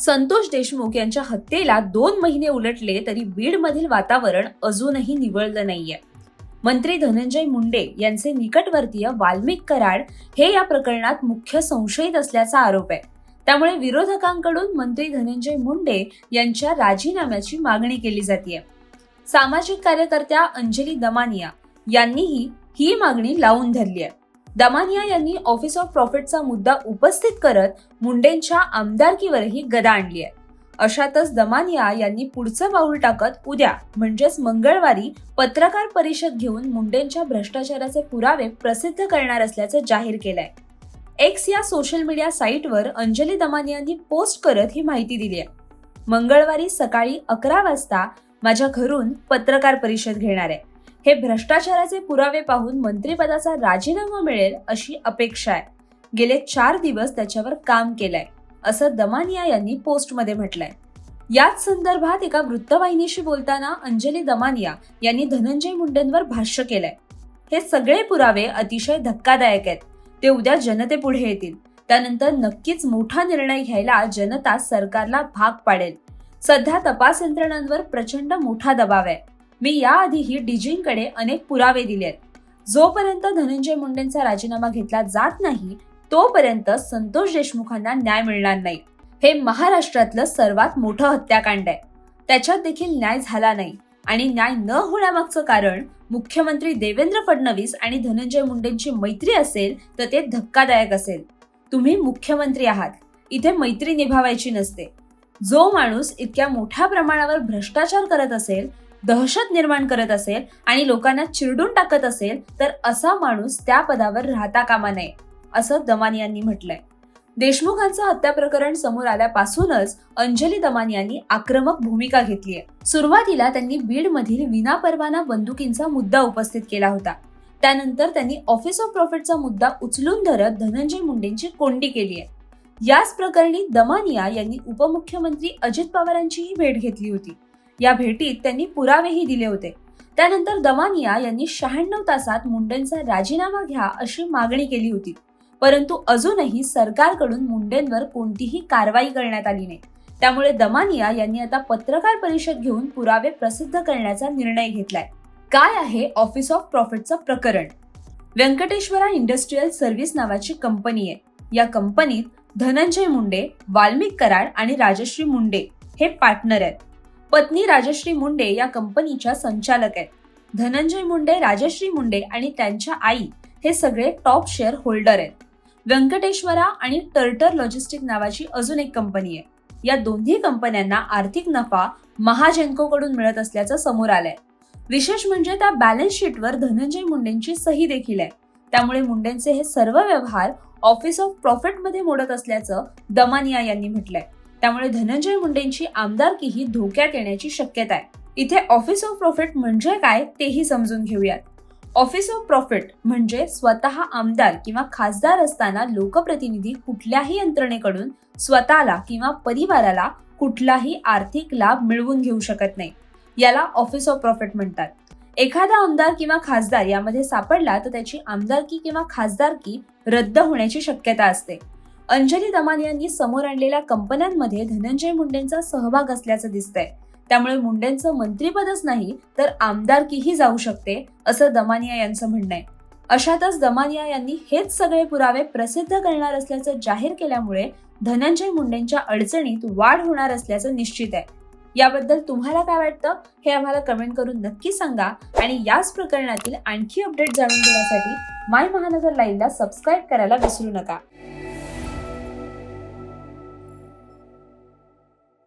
संतोष देशमुख यांच्या हत्येला दोन महिने उलटले तरी बीडमधील वातावरण अजूनही निवळलं नाहीये. मंत्री धनंजय मुंडे यांचे निकटवर्तीय वाल्मिक कराड हे या प्रकरणात मुख्य संशयित असल्याचा आरोप आहे. त्यामुळे विरोधकांकडून मंत्री धनंजय मुंडे यांच्या राजीनाम्याची मागणी केली जाते सामाजिक कार्यकर्त्या अंजली दमानिया यांनीही ही मागणी लावून धरली आहे दमानिया यांनी ऑफिस ऑफ प्रॉफिटचा मुद्दा उपस्थित करत मुंडेंच्या आमदारकीवरही गदा आणली आहे. अशातच दमानिया यांनी पुढचं पाऊल टाकत उद्या म्हणजेच मंगळवारी पत्रकार परिषद घेऊन मुंडेंच्या भ्रष्टाचाराचे पुरावे प्रसिद्ध करणार असल्याचं जाहीर केलंय. एक्स या सोशल मीडिया साईटवर अंजली दमानियांनी पोस्ट करत ही माहिती दिली आहे. मंगळवारी सकाळी अकरा वाजता माझ्या घरून पत्रकार परिषद घेणार आहे. हे भ्रष्टाचाराचे पुरावे पाहून मंत्रिपदाचा राजीनामा मिळेल अशी अपेक्षा आहे. गेले चार दिवस त्याच्यावर काम केलंय असं दमानिया यांनी पोस्टमध्ये म्हटलंय. याच संदर्भात एका वृत्तवाहिनीशी बोलताना अंजली दमानिया यांनी धनंजय मुंडेंवर भाष्य केलंय. हे सगळे पुरावे अतिशय धक्कादायक आहेत. ते उद्या जनतेपुढे येतील. त्यानंतर नक्कीच मोठा निर्णय घ्यायला जनता सरकारला भाग पाडेल. सध्या तपास यंत्रणांवर प्रचंड मोठा दबाव आहे. मी याआधीही डीजींकडे अनेक पुरावे दिले आहेत. जोपर्यंत धनंजय मुंडेंचा राजीनामा घेतला जात नाही तोपर्यंत संतोष देशमुखांना न्याय मिळणार नाही. हे महाराष्ट्रातलं सर्वात मोठं हत्याकांड आहे. त्याच्यात देखील न्याय झाला नाही आणि न्याय न होण्यामागचं कारण मुख्यमंत्री देवेंद्र फडणवीस आणि धनंजय मुंडेंची मैत्री असेल तर ते धक्कादायक असेल. तुम्ही मुख्यमंत्री आहात. इथे मैत्री निभावायची नसते. जो माणूस इतक्या मोठ्या प्रमाणावर भ्रष्टाचार करत असेल दहशत निर्माण करत असेल आणि लोकांना चिरडून टाकत असेल तर असा माणूस त्या पदावर राहता कामा नये असं दमान यांनी म्हटलंय. देशमुखांचं हत्या प्रकरण समोर आल्यापासूनच अंजली दमान यांनी आक्रमक भूमिका घेतली आहे. सुरुवातीला त्यांनी बीडमधील विनापरवाना बंदुकींचा मुद्दा उपस्थित केला होता. त्यानंतर त्यांनी ऑफिस ऑफ प्रॉफिटचा मुद्दा उचलून धरत धनंजय मुंडेंची कोंडी केली आहे. याच प्रकरणी दमानिया यांनी उपमुख्यमंत्री अजित पवारांचीही भेट घेतली होती. या भेटीत त्यांनी पुरावेही दिले होते. त्यानंतर दमानिया यांनी शहाण्णव तासात मुंडेंचा राजीनामा घ्या अशी मागणी केली होती. परंतु अजूनही सरकारकडून मुंडेंवर कोणतीही कारवाई करण्यात आली नाही. त्यामुळे दमानिया यांनी आता पत्रकार परिषद घेऊन पुरावे प्रसिद्ध करण्याचा निर्णय घेतलाय. काय आहे ऑफिस ऑफ प्रॉफिटचं प्रकरण? व्यंकटेश्वरा इंडस्ट्रीयल सर्व्हिस नावाची कंपनी आहे. या कंपनीत धनंजय मुंडे वाल्मिक कराड आणि राजश्री मुंडे हे पार्टनर आहेत. पत्नी राजश्री मुंडे या कंपनीच्या संचालक आहेत. धनंजय मुंडे राजश्री मुंडे आणि त्यांच्या आई हे सगळे टॉप शेअर होल्डर आहेत. व्यंकटेश्वरा आणि टर्टर लॉजिस्टिक नावाची अजून एक कंपनी आहे. या दोन्ही कंपन्यांना आर्थिक नफा महाजेंकोकडून मिळत असल्याचं समोर आलंय. विशेष म्हणजे त्या बॅलन्स शीटवर धनंजय मुंडेंची सही देखील आहे. त्यामुळे मुंडेंचे हे सर्व व्यवहार ऑफिस ऑफ प्रॉफिटमध्ये मोडत असल्याचं दमानिया यांनी म्हटलंय. त्यामुळे धनंजय मुंडेंची आमदारकीही धोक्यात येण्याची शक्यता आहे. इथे ऑफिस ऑफ प्रॉफिट म्हणजे काय तेही समजून घेऊयात. ऑफिस ऑफ प्रॉफिट म्हणजे स्वतः आमदार किंवा खासदार असताना लोकप्रतिनिधी कुठल्याही यंत्रणेकडून स्वतःला किंवा परिवाराला कुठलाही आर्थिक लाभ मिळवून घेऊ शकत नाही. याला ऑफिस ऑफ प्रॉफिट म्हणतात. एखादा आमदार किंवा खासदार यामध्ये सापडला तर त्याची आमदारकी किंवा खासदारकी रद्द होण्याची शक्यता असते. अंजली दमान यांनी समोर आणलेल्या कंपन्यांमध्ये धनंजय मुंडेंचा सहभाग असल्याचं दिसतंय. त्यामुळे मुंडेंचं मंत्रीपदच नाही तर आमदारकीही जाऊ शकते असं दमानिया यांचं म्हणणं आहे. अशातच दमानिया यांनी हेच सगळे पुरावे प्रसिद्ध करणार असल्याचं जाहीर केल्यामुळे धनंजय मुंडेंच्या अडचणीत वाढ होणार असल्याचं निश्चित आहे. याबद्दल तुम्हाला काय वाटतं हे आम्हाला कमेंट करून नक्की सांगा आणि याच प्रकरणातील आणखी अपडेट जाणून घेण्यासाठी माय महानगर लाईव्हला सबस्क्राईब करायला विसरू नका.